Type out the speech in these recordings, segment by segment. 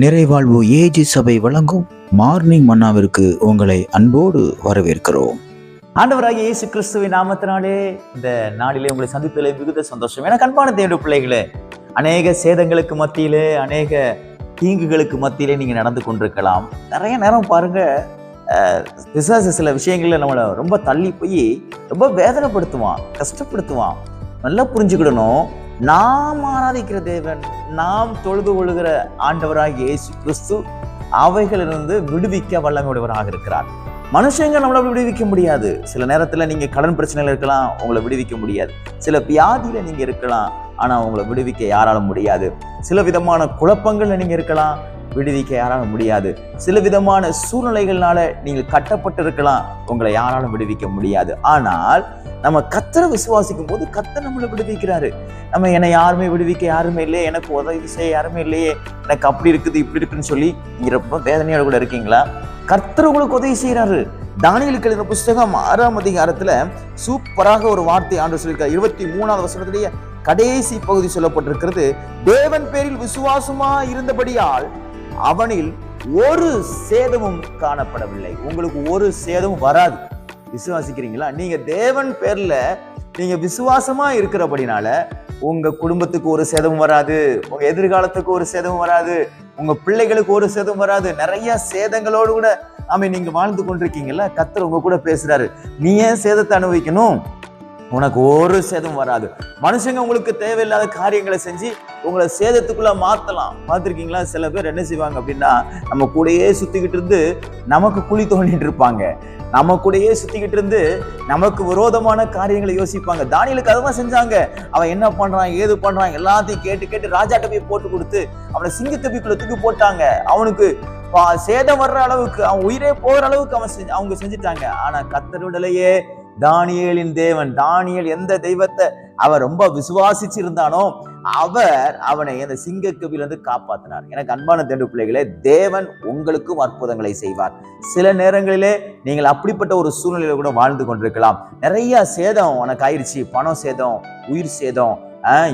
நிறைவாழ்வு AG சபை வழங்கும் morning மன்னாவிற்கு உங்களை அன்போடு வரவேற்கிறோம். ஆண்டவராக இயேசு கிறிஸ்துவின் நாமத்தினாலே இந்த நாளிலே உங்களை சந்தித்ததிலே மிகுந்த சந்தோஷம். எனக்கு அன்பான தேவ பிள்ளைகளே அநேக சேதங்களுக்கு மத்தியிலே அநேக தீங்குகளுக்கு மத்தியிலே நீங்கள் நடந்து கொண்டிருக்கலாம். நிறைய நேரம் பாருங்க அஹ், பிசாசு சில விஷயங்களில் நம்மளை ரொம்ப தள்ளி போய் ரொம்ப வேதனைப்படுத்துவான் கஷ்டப்படுத்துவான். நல்லா புரிஞ்சுக்கிடணும். நாம் ஆராதிக்கிற தேவன் நாம் தொழுது கொள்கிற ஆண்டவராக இயேசு கிறிஸ்து அவைகளிலிருந்து விடுவிக்க வல்லமையுடையவராக இருக்கிறார். மனுஷங்க நம்மளை விடுவிக்க முடியாது. சில நேரத்தில் நீங்கள் கடன் பிரச்சனையில் இருக்கலாம் உங்களை விடுவிக்க முடியாது. சில வியாதியில் நீங்கள் இருக்கலாம் ஆனால் உங்களை விடுவிக்க யாராலும் முடியாது. சில விதமான குழப்பங்களில் நீங்கள் இருக்கலாம் விடுவிக்க யாராலும் முடியாது. சில விதமான சூழ்நிலைகள்னால நீங்கள் கட்டப்பட்டு இருக்கலாம் உங்களை யாராலும் விடுவிக்க முடியாது. ஆனால் நம்ம கத்தரை விசுவாசிக்கும் போது கத்தர் நம்மளை விடுவிக்கிறாரு. நம்ம என்னை யாருமே விடுவிக்க யாருமே இல்லையே. எனக்கு உதவி செய்ய யாருமே இல்லையே. எனக்கு அப்படி இருக்குது இப்படி இருக்குன்னு சொல்லி நீங்க ரொம்ப வேதனையோட கூட இருக்கீங்களா? கர்த்தர் உங்களுக்கு உதவி செய்கிறாரு தானியலுக்கு எழுதின புஸ்தகம் ஆறாம் அதிகாரத்துல சூப்பராக ஒரு வார்த்தை ஆண்டு சொல்லியிருக்கார். இருபத்தி மூணாவது வசனத்திலேயே கடைசி பகுதி சொல்லப்பட்டிருக்கிறது. தேவன் பேரில் விசுவாசமா இருந்தபடியால் அவனில் ஒரு சேதமும் காணப்படவில்லை. உங்களுக்கு ஒரு சேதமும் வராது. விசுவாசிக்கிறீங்களா? நீங்க தேவன் பேர்ல நீங்க விசுவாசமா இருக்கிறபடினால உங்க குடும்பத்துக்கு ஒரு சேதமும் வராது. உங்க எதிர்காலத்துக்கு ஒரு சேதமும் வராது. உங்க பிள்ளைகளுக்கு ஒரு சேதம் வராது. நிறைய சேதங்களோடு கூட ஆமே நீங்க வாழ்ந்து கொண்டிருக்கீங்கல்ல? கத்தர் உங்க கூட பேசுறாரு. நீ ஏன் சேதத்தை அனுபவிக்கணும்? உனக்கு ஒரு சேதம் வராது. மனுஷங்க உங்களுக்கு தேவையில்லாத காரியங்களை செஞ்சு உங்களை சேதத்துக்குள்ள மாத்தலாம். பார்த்துருக்கீங்களா? சில பேர் என்ன செய்வாங்க அப்படின்னா நம்ம கூடயே சுத்திக்கிட்டு இருந்து நமக்கு குழி தோண்டிட்டு இருப்பாங்க. நம்ம கூடயே சுத்திக்கிட்டு இருந்து நமக்கு விரோதமான காரியங்களை யோசிப்பாங்க. தானியலுக்கு அதுதான் செஞ்சாங்க. அவன் என்ன பண்றான் ஏது பண்றான் எல்லாத்தையும் கேட்டு கேட்டு ராஜாட்ட போய் போட்டு கொடுத்து அவனை சிங்கத்தப்பிக்குள்ள தூக்கி போட்டாங்க. அவனுக்கு பா- சேதம் வர்ற அளவுக்கு அவன் உயிரே போகிற அளவுக்கு அவன் செஞ்சு- அவங்க செஞ்சுட்டாங்க. ஆனா விடலையே. தானியலின் தேவன் தானியல் எந்த தெய்வத்தை அவர் ரொம்ப விசுவாசிச்சிருந்தானோ அவர் அவனை அந்த சிங்கக்கவிலிருந்து காப்பாற்றினார் எனக்கு அன்பான தேண்டு பிள்ளைகளே தேவன் உங்களுக்கும் அற்புதங்களை செய்வார். சில நேரங்களிலே நீங்கள் அப்படிப்பட்ட ஒரு சூழ்நிலையில கூட வாழ்ந்து கொண்டிருக்கலாம். நிறைய சேதம் உனக்கு ஆயிடுச்சு பணம் சேதம் உயிர் சேதம்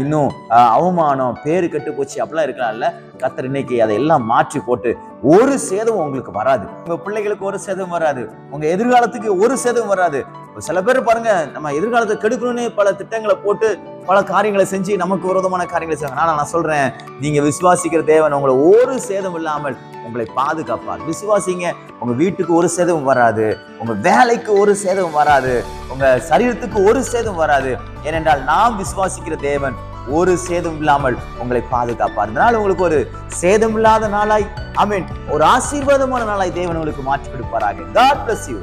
இன்னும் அவமானம் பேரு கெட்டு போச்சு அப்படிலாம் இருக்கலாம்ல. கத்தர் இன்னைக்கு அதை எல்லாம் மாற்றி போட்டு ஒரு சேதம் உங்களுக்கு வராது. உங்க பிள்ளைகளுக்கு ஒரு சேதம் வராது. உங்க எதிர்காலத்துக்கு ஒரு சேதம் வராது. சில பேர் பாருங்க நம்ம எதிர்காலத்தை கெடுக்கணும்னு பல திட்டங்களை போட்டு பல காரியங்களை செஞ்சு நமக்கு விரோதமான காரியங்களை செய்வாங்க. ஆனால் நான் சொல்றேன் நீங்க விசுவாசிக்கிற தேவன் உங்களை ஒரு சேதம் இல்லாமல் உங்களை பாதுகாப்பார். விசுவாசிங்க உங்க வீட்டுக்கு ஒரு சேதம் வராது உங்க வேலைக்கு ஒரு சேதம் வராது உங்க சரீரத்துக்கு ஒரு சேதம் வராது. ஏனென்றால் நாம் விசுவாசிக்கிற தேவன் ஒரு சேதம் இல்லாமல் உங்களை பாதுகாப்பார். இதனால் உங்களுக்கு ஒரு சேதம் இல்லாத நாளாய் ஐ மீன் ஒரு ஆசீர்வாதமான நாளாய் தேவன் உங்களுக்கு மாற்றி கொடுப்பாராக. God bless you